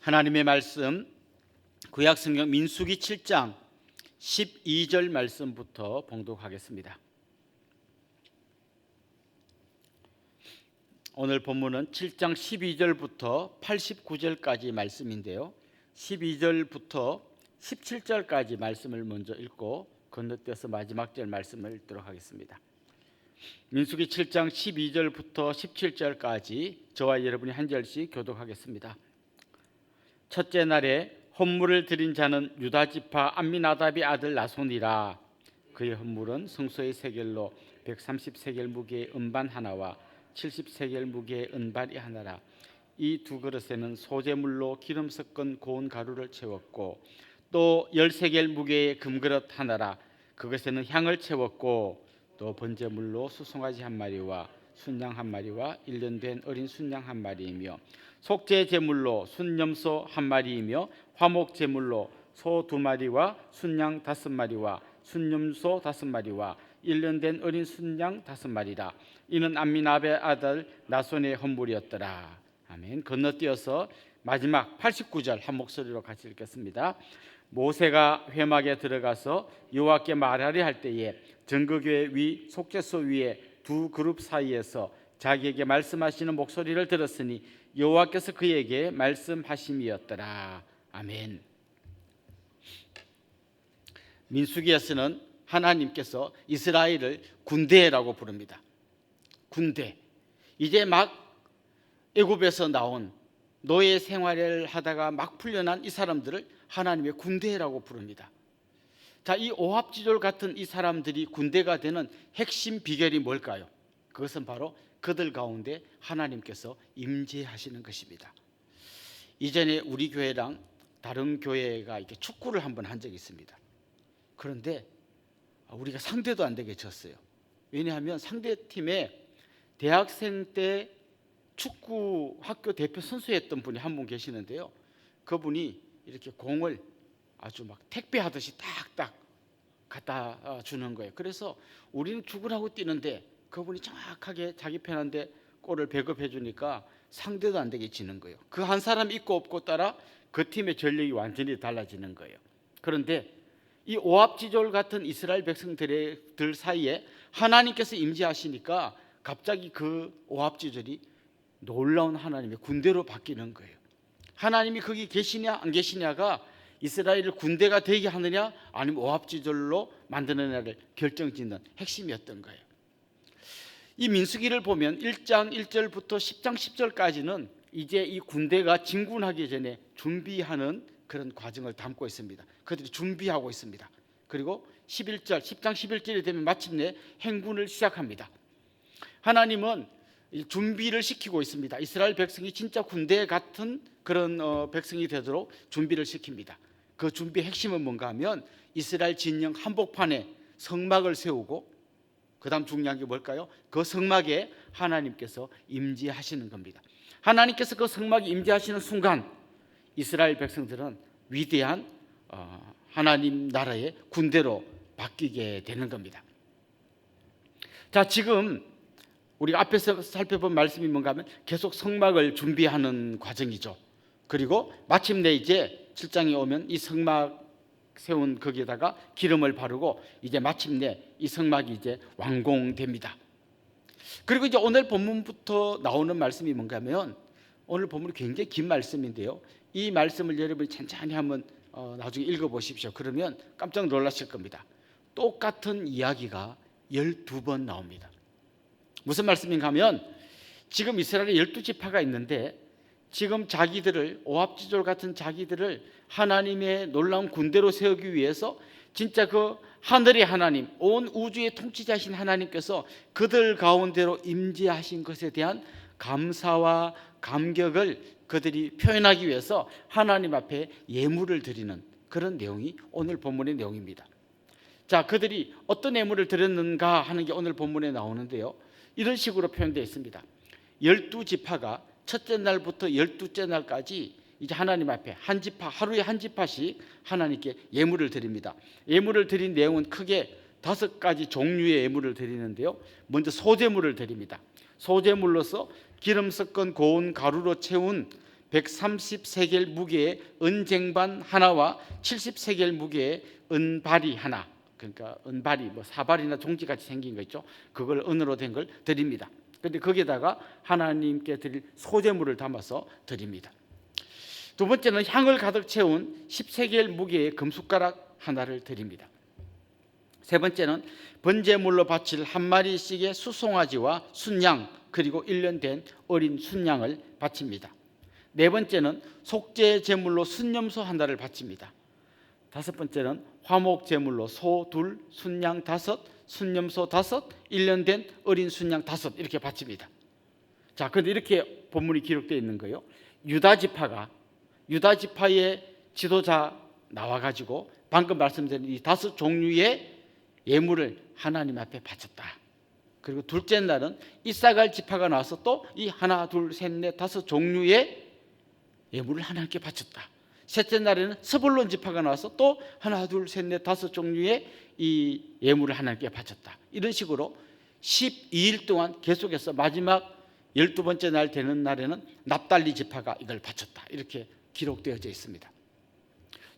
하나님의 말씀 구약 성경 민수기 7장 12절 말씀부터 봉독하겠습니다. 오늘 본문은 7장 12절부터 89절까지 말씀인데요. 12절부터 17절까지 말씀을 먼저 읽고 건너뛰어서 마지막 절 말씀을 읽도록 하겠습니다. 민수기 7장 12절부터 17절까지 저와 여러분이 한 절씩 교독하겠습니다. 첫째 날에 헌물을 드린 자는 유다 지파 암미나답의 아들 나손이라. 그의 헌물은 성소의 세겔로 130세겔 무게의 은반 하나와 70세겔 무게의 은발이 하나라. 이 두 그릇에는 소재물로 기름 섞은 고운 가루를 채웠고 또 10세겔 무게의 금그릇 하나라. 그것에는 향을 채웠고 또 번제물로 수송아지 한 마리와 순양 한 마리와 일년된 어린 순양 한 마리이며 속죄 제물로 순염소 한 마리이며 화목 제물로 소 두 마리와 순양 다섯 마리와 순염소 다섯 마리와 일년된 어린 순양 다섯 마리라. 이는 암미나베 아들 나손의 헌물이었더라. 아멘. 건너뛰어서 마지막 89절 한 목소리로 같이 읽겠습니다. 모세가 회막에 들어가서 여호와께 말하려 할 때에 정거교회 위 속죄소 위에 두 그룹 사이에서 자기에게 말씀하시는 목소리를 들었으니 여호와께서 그에게 말씀하심이었더라. 아멘. 민수기에서는 하나님께서 이스라엘을 군대라고 부릅니다. 군대. 이제 막 애굽에서 나온 노예 생활을 하다가 막 풀려난 이 사람들을 하나님의 군대라고 부릅니다. 자, 이 오합지졸 같은 이 사람들이 군대가 되는 핵심 비결이 뭘까요? 그것은 바로 그들 가운데 하나님께서 임재하시는 것입니다. 이전에 우리 교회랑 다른 교회가 이렇게 축구를 한번 한 적이 있습니다. 그런데 우리가 상대도 안 되게 졌어요. 왜냐하면 상대 팀에 대학생 때 축구 학교 대표 선수였던 분이 한 분 계시는데요. 그분이 이렇게 공을 아주 막 택배하듯이 딱딱 갖다 주는 거예요. 그래서 우리는 죽으라고 뛰는데 그분이 정확하게 자기 편한데 골을 배급해 주니까 상대도 안 되게 지는 거예요. 그 한 사람 있고 없고 따라 그 팀의 전력이 완전히 달라지는 거예요. 그런데 이 오합지졸 같은 이스라엘 백성들의 사이에 하나님께서 임재하시니까 갑자기 그 오합지졸이 놀라운 하나님의 군대로 바뀌는 거예요. 하나님이 거기 계시냐 안 계시냐가 이스라엘을 군대가 되게 하느냐 아니면 오합지졸로 만드느냐를 결정짓는 핵심이었던 거예요. 이 민수기를 보면 1장 1절부터 10장 10절까지는 이제 이 군대가 진군하기 전에 준비하는 그런 과정을 담고 있습니다. 그들이 준비하고 있습니다. 그리고 11절, 10장 11절이 되면 마침내 행군을 시작합니다. 하나님은 준비를 시키고 있습니다. 이스라엘 백성이 진짜 군대 같은 그런 어, 백성이 되도록 준비를 시킵니다. 그 준비 핵심은 뭔가 하면 이스라엘 진영 한복판에 성막을 세우고 그다음 중요한 게 뭘까요? 그 성막에 하나님께서 임재하시는 겁니다. 하나님께서 그 성막에 임재하시는 순간 이스라엘 백성들은 위대한 어, 하나님 나라의 군대로 바뀌게 되는 겁니다. 자, 지금 우리가 앞에서 살펴본 말씀이 뭔가 하면 계속 성막을 준비하는 과정이죠. 그리고 마침내 이제 7장에 오면 이 성막 세운 거기에다가 기름을 바르고 이제 마침내 이 성막이 이제 완공됩니다. 그리고 이제 오늘 본문부터 나오는 말씀이 뭔가 하면 오늘 본문이 굉장히 긴 말씀인데요. 이 말씀을 여러분이 천천히 한번 어, 나중에 읽어 보십시오. 그러면 깜짝 놀라실 겁니다. 똑같은 이야기가 12번 나옵니다. 무슨 말씀인가 하면 지금 이스라엘에 12지파가 있는데 지금 자기들을 오합지졸 같은 자기들을 하나님의 놀라운 군대로 세우기 위해서 진짜 그 하늘의 하나님, 온 우주의 통치자신 하나님께서 그들 가운데로 임재하신 것에 대한 감사와 감격을 그들이 표현하기 위해서 하나님 앞에 예물을 드리는 그런 내용이 오늘 본문의 내용입니다. 자, 그들이 어떤 예물을 드렸는가 하는 게 오늘 본문에 나오는데요. 이런 식으로 표현되어 있습니다. 열두 지파가 첫째 날부터 열두째 날까지 이제 하나님 앞에 한 지파 하루에 한 지파씩 하나님께 예물을 드립니다. 예물을 드린 내용은 크게 다섯 가지 종류의 예물을 드리는데요. 먼저 소재물을 드립니다. 소재물로서 기름 섞은 고운 가루로 채운 130세겔 무게의 은쟁반 하나와 70세겔 무게의 은발이 하나 그러니까 은발이 뭐 사발이나 종지 같이 생긴 거 있죠. 그걸 은으로 된 걸 드립니다. 근데 거기에다가 하나님께 드릴 소재물을 담아서 드립니다. 두 번째는 향을 가득 채운 10세겔 무게의 금숟가락 하나를 드립니다. 세 번째는 번제물로 바칠 한 마리씩의 수송아지와 순양 그리고 1년 된 어린 순양을 바칩니다. 네 번째는 속죄 제물로 순념소 하나를 바칩니다. 다섯 번째는 화목 제물로 소 둘, 순양 다섯, 순념소 다섯, 1년 된 어린 순양 다섯 이렇게 바칩니다. 자, 그런데 이렇게 본문이 기록되어 있는 거예요. 유다 지파가 유다 지파의 지도자 나와 가지고 방금 말씀드린 이 다섯 종류의 예물을 하나님 앞에 바쳤다. 그리고 둘째 날은 이사갈 지파가 나와서 또 이 하나 둘 셋 넷 다섯 종류의 예물을 하나님께 바쳤다. 셋째 날에는 스불론 지파가 나와서 또 하나 둘 셋 넷 다섯 종류의 이 예물을 하나님께 바쳤다. 이런 식으로 12일 동안 계속해서 마지막 12번째 날 되는 날에는 납달리 지파가 이걸 바쳤다. 이렇게 기록되어져 있습니다.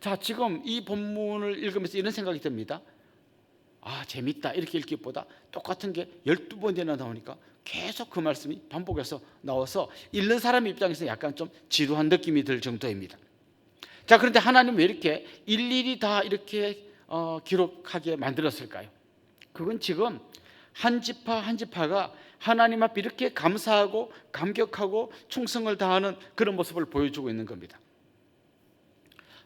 자, 지금 이 본문을 읽으면서 이런 생각이 듭니다. 아, 재밌다. 이렇게 읽기보다 똑같은 게 12번이나 나오니까 계속 그 말씀이 반복해서 나와서 읽는 사람 입장에서 약간 좀 지루한 느낌이 들 정도입니다. 자, 그런데 하나님 왜 이렇게 일일이 다 이렇게 어, 기록하게 만들었을까요? 그건 지금 한 지파 한 지파가 하나님 앞에 이렇게 감사하고 감격하고 충성을 다하는 그런 모습을 보여주고 있는 겁니다.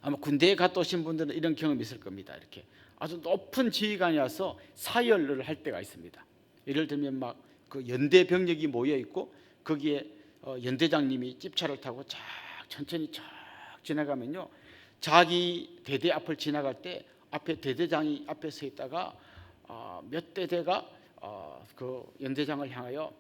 아마 군대에 갔다 오신 분들은 이런 경험이 있을 겁니다. 이렇게 아주 높은 지휘관이 와서 사열을 할 때가 있습니다. 예를 들면 막 그 연대 병력이 모여 있고 거기에 어, 연대장님이 집차를 타고 쫙 천천히 쫙 지나가면요. 자기 대대 앞을 지나갈 때 앞에 대대장이 앞에 서 있다가 어, 몇 대대가 어, 그 연대장을 향하여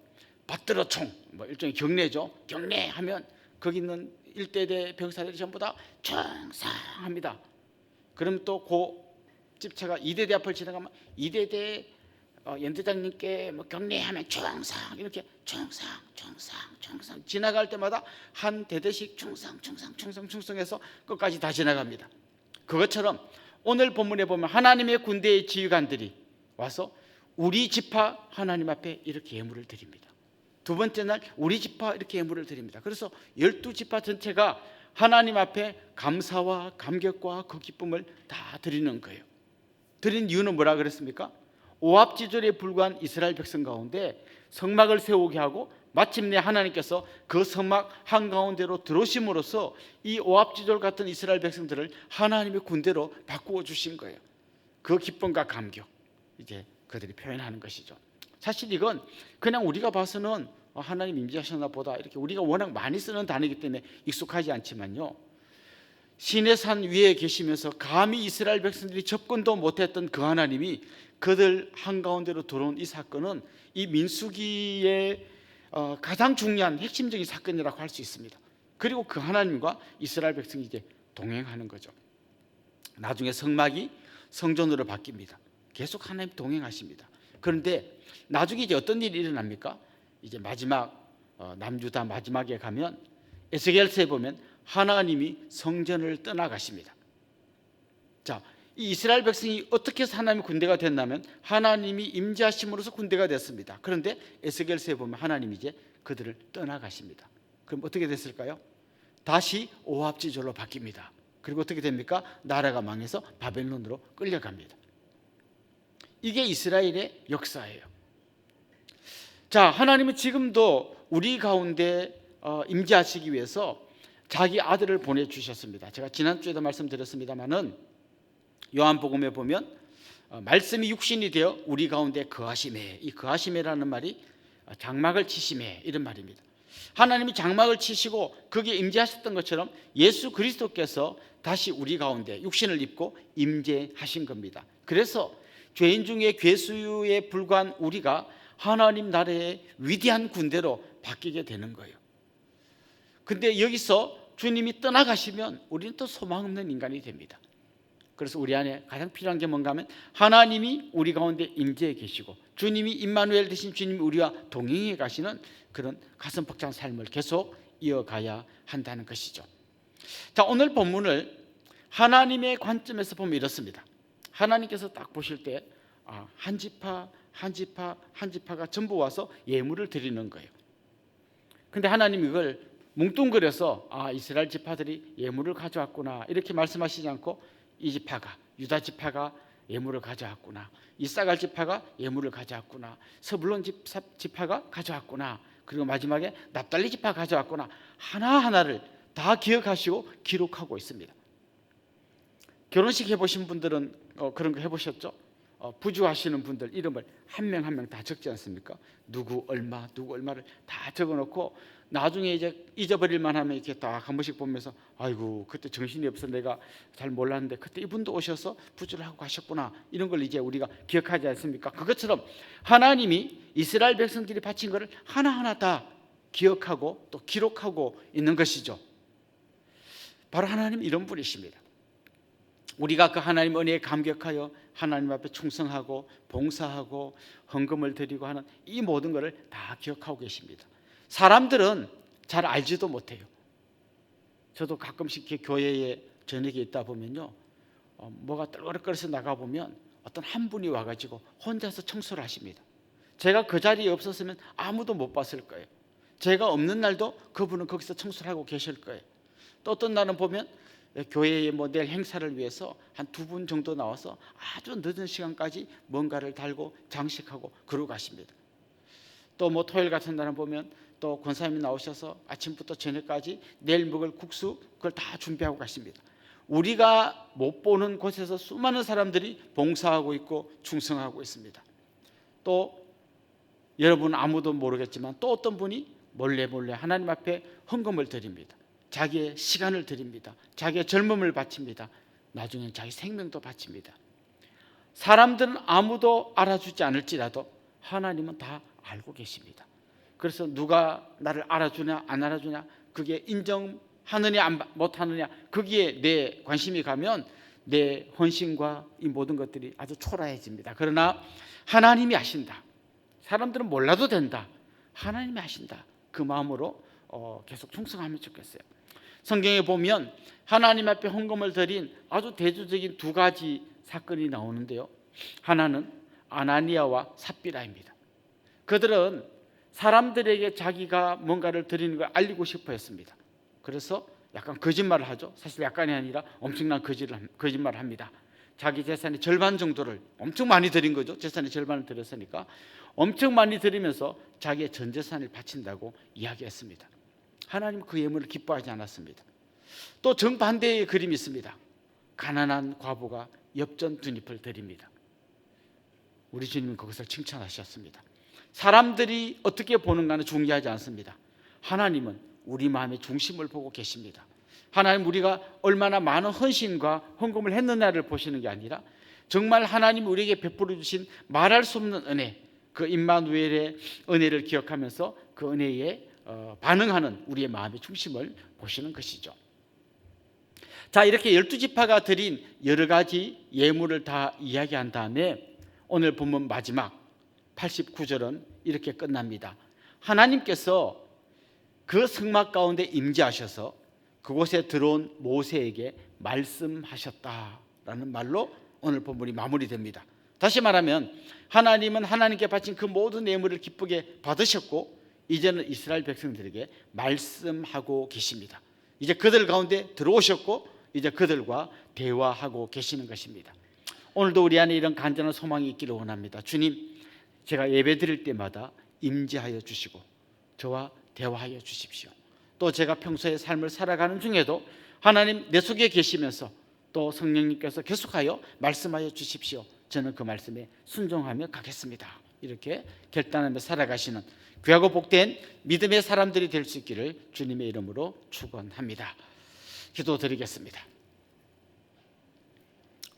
받들어 총 뭐 일종의 경례죠. 경례하면 거기 있는 일대대 병사들이 전부 다 충성합니다. 그럼 또고 집차가 이대대 앞을 지나가면 이대대 어, 연대장님께 뭐 경례하면 충성 이렇게 충성 충성 충성 지나갈 때마다 한 대대씩 충성 충성 충성 충성해서 끝까지 다 지나갑니다. 그것처럼 오늘 본문에 보면 하나님의 군대의 지휘관들이 와서 우리 지파 하나님 앞에 이렇게 예물을 드립니다. 두 번째 날 우리 지파 이렇게 예물을 드립니다. 그래서 열두 지파 전체가 하나님 앞에 감사와 감격과 그 기쁨을 다 드리는 거예요. 드린 이유는 뭐라 그랬습니까? 오합지졸에 불과한 이스라엘 백성 가운데 성막을 세우게 하고 마침내 하나님께서 그 성막 한가운데로 들어오심으로써 이 오합지졸 같은 이스라엘 백성들을 하나님의 군대로 바꾸어 주신 거예요. 그 기쁨과 감격 이제 그들이 표현하는 것이죠. 사실 이건 그냥 우리가 봐서는 어, 하나님 임재하셨나 보다 이렇게 우리가 워낙 많이 쓰는 단어이기 때문에 익숙하지 않지만요. 신의 산 위에 계시면서 감히 이스라엘 백성들이 접근도 못했던 그 하나님이 그들 한가운데로 들어온 이 사건은 이 민수기의 어, 가장 중요한 핵심적인 사건이라고 할 수 있습니다. 그리고 그 하나님과 이스라엘 백성이 이제 동행하는 거죠. 나중에 성막이 성전으로 바뀝니다. 계속 하나님 동행하십니다. 그런데 나중에 이제 어떤 일이 일어납니까? 이제 마지막 어, 남유다 마지막에 가면 에스겔서에 보면 하나님이 성전을 떠나가십니다. 자, 이 이스라엘 백성이 어떻게 하나님의 군대가 됐냐면 하나님이 임재하심으로써 군대가 됐습니다. 그런데 에스겔서에 보면 하나님이 이제 그들을 떠나가십니다. 그럼 어떻게 됐을까요? 다시 오합지졸로 바뀝니다. 그리고 어떻게 됩니까? 나라가 망해서 바벨론으로 끌려갑니다. 이게 이스라엘의 역사예요. 자, 하나님은 지금도 우리 가운데 어, 임재하시기 위해서 자기 아들을 보내 주셨습니다. 제가 지난주에도 말씀드렸습니다만은 요한복음에 보면 어, 말씀이 육신이 되어 우리 가운데 거하심에 이 거하심이라는 말이 장막을 치심에 이런 말입니다. 하나님이 장막을 치시고 거기에 임재하셨던 것처럼 예수 그리스도께서 다시 우리 가운데 육신을 입고 임재하신 겁니다. 그래서 죄인 중에 괴수에 불과한 우리가 하나님 나라의 위대한 군대로 바뀌게 되는 거예요. 근데 여기서 주님이 떠나가시면 우리는 또 소망 없는 인간이 됩니다. 그래서 우리 안에 가장 필요한 게 뭔가 하면 하나님이 우리 가운데 임재해 계시고 주님이 임마누엘 되신 주님이 우리와 동행해 가시는 그런 가슴 벅찬 삶을 계속 이어가야 한다는 것이죠. 자, 오늘 본문을 하나님의 관점에서 보면 이렇습니다. 하나님께서 딱 보실 때 아, 한 지파 한 지파 한 지파가 전부 와서 예물을 드리는 거예요. 근데 하나님 이걸 뭉뚱그려서 아 이스라엘 지파들이 예물을 가져왔구나 이렇게 말씀하시지 않고 이 지파가 유다 지파가 예물을 가져왔구나 이사갈 지파가 예물을 가져왔구나 서불론 집- 지파가 가져왔구나 그리고 마지막에 납달리 지파 가 가져왔구나 하나 하나를 다 기억하시고 기록하고 있습니다. 결혼식 해보신 분들은 어, 그런 거 해보셨죠? 어, 부주하시는 분들 이름을 한 명 한 명 다 적지 않습니까? 누구 얼마 누구 얼마를 다 적어놓고 나중에 이제 잊어버릴 만하면 이렇게 딱 한 번씩 보면서 아이고 그때 정신이 없어 내가 잘 몰랐는데 그때 이분도 오셔서 부주를 하고 가셨구나 이런 걸 이제 우리가 기억하지 않습니까? 그것처럼 하나님이 이스라엘 백성들이 바친 것을 하나하나 다 기억하고 또 기록하고 있는 것이죠. 바로 하나님 이런 분이십니다. 우리가 그 하나님 은혜에 감격하여 하나님 앞에 충성하고 봉사하고 헌금을 드리고 하는 이 모든 것을 다 기억하고 계십니다. 사람들은 잘 알지도 못해요. 저도 가끔씩 교회에 저녁에 있다 보면요, 어, 뭐가 떨거려서 나가 보면 어떤 한 분이 와가지고 혼자서 청소를 하십니다. 제가 그 자리에 없었으면 아무도 못 봤을 거예요. 제가 없는 날도 그분은 거기서 청소를 하고 계실 거예요. 또 어떤 날은 보면 교회의 뭐 내일 행사를 위해서 한 두 분 정도 나와서 아주 늦은 시간까지 뭔가를 달고 장식하고 그러고 가십니다. 또 뭐 토요일 같은 날은 보면 또 권사님이 나오셔서 아침부터 저녁까지 내일 먹을 국수 그걸 다 준비하고 가십니다. 우리가 못 보는 곳에서 수많은 사람들이 봉사하고 있고 충성하고 있습니다. 또 여러분 아무도 모르겠지만 또 어떤 분이 몰래 몰래 하나님 앞에 헌금을 드립니다. 자기의 시간을 드립니다. 자기의 젊음을 바칩니다. 나중엔 자기 생명도 바칩니다. 사람들은 아무도 알아주지 않을지라도 하나님은 다 알고 계십니다. 그래서 누가 나를 알아주냐 안 알아주냐 그게 인정하느냐 안- 못하느냐 거기에 내 관심이 가면 내 헌신과 이 모든 것들이 아주 초라해집니다. 그러나 하나님이 아신다. 사람들은 몰라도 된다. 하나님이 아신다. 그 마음으로 어, 계속 충성하면 좋겠어요. 성경에 보면 하나님 앞에 헌금을 드린 아주 대조적인 두 가지 사건이 나오는데요. 하나는 아나니아와 삽비라입니다. 그들은 사람들에게 자기가 뭔가를 드리는 걸 알리고 싶어 했습니다. 그래서 약간 거짓말을 하죠. 사실 약간이 아니라 엄청난 거짓말을 합니다. 자기 재산의 절반 정도를 엄청 많이 드린 거죠. 재산의 절반을 드렸으니까 엄청 많이 드리면서 자기의 전 재산을 바친다고 이야기했습니다. 하나님 그 예물을 기뻐하지 않았습니다. 또 정반대의 그림이 있습니다. 가난한 과부가 엽전 두 잎을 드립니다. 우리 주님은 그것을 칭찬하셨습니다. 사람들이 어떻게 보는가는 중요하지 않습니다. 하나님은 우리 마음의 중심을 보고 계십니다. 하나님 우리가 얼마나 많은 헌신과 헌금을 했느냐를 보시는 게 아니라 정말 하나님 우리에게 베풀어 주신 말할 수 없는 은혜, 그 임마누엘의 은혜를 기억하면서 그 은혜에 어, 반응하는 우리의 마음의 중심을 보시는 것이죠. 자, 이렇게 열두 지파가 드린 여러 가지 예물을 다 이야기한 다음에 오늘 본문 마지막 89절은 이렇게 끝납니다. 하나님께서 그 성막 가운데 임재하셔서 그곳에 들어온 모세에게 말씀하셨다라는 말로 오늘 본문이 마무리됩니다. 다시 말하면 하나님은 하나님께 바친 그 모든 예물을 기쁘게 받으셨고 이제는 이스라엘 백성들에게 말씀하고 계십니다. 이제 그들 가운데 들어오셨고 이제 그들과 대화하고 계시는 것입니다. 오늘도 우리 안에 이런 간절한 소망이 있기를 원합니다. 주님, 제가 예배 드릴 때마다 임재하여 주시고 저와 대화하여 주십시오. 또 제가 평소에 삶을 살아가는 중에도 하나님 내 속에 계시면서 또 성령님께서 계속하여 말씀하여 주십시오. 저는 그 말씀에 순종하며 가겠습니다. 이렇게 결단하며 살아가시는 귀하고 복된 믿음의 사람들이 될 수 있기를 주님의 이름으로 축원합니다. 기도드리겠습니다.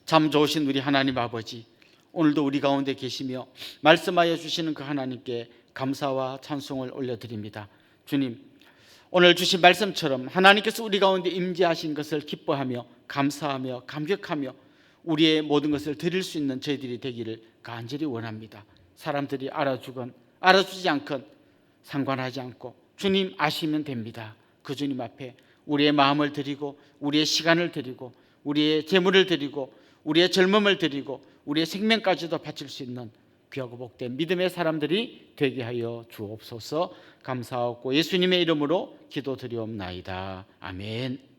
참 좋으신 우리 하나님 아버지, 오늘도 우리 가운데 계시며 말씀하여 주시는 그 하나님께 감사와 찬송을 올려드립니다. 주님, 오늘 주신 말씀처럼 하나님께서 우리 가운데 임재하신 것을 기뻐하며 감사하며 감격하며 우리의 모든 것을 드릴 수 있는 저희들이 되기를 간절히 원합니다. 사람들이 알아주건 알아주지 않건 상관하지 않고 주님 아시면 됩니다. 그 주님 앞에 우리의 마음을 드리고 우리의 시간을 드리고 우리의 재물을 드리고 우리의 젊음을 드리고 우리의 생명까지도 바칠 수 있는 귀하고 복된 믿음의 사람들이 되게 하여 주옵소서 감사하고 예수님의 이름으로 기도드리옵나이다. 아멘.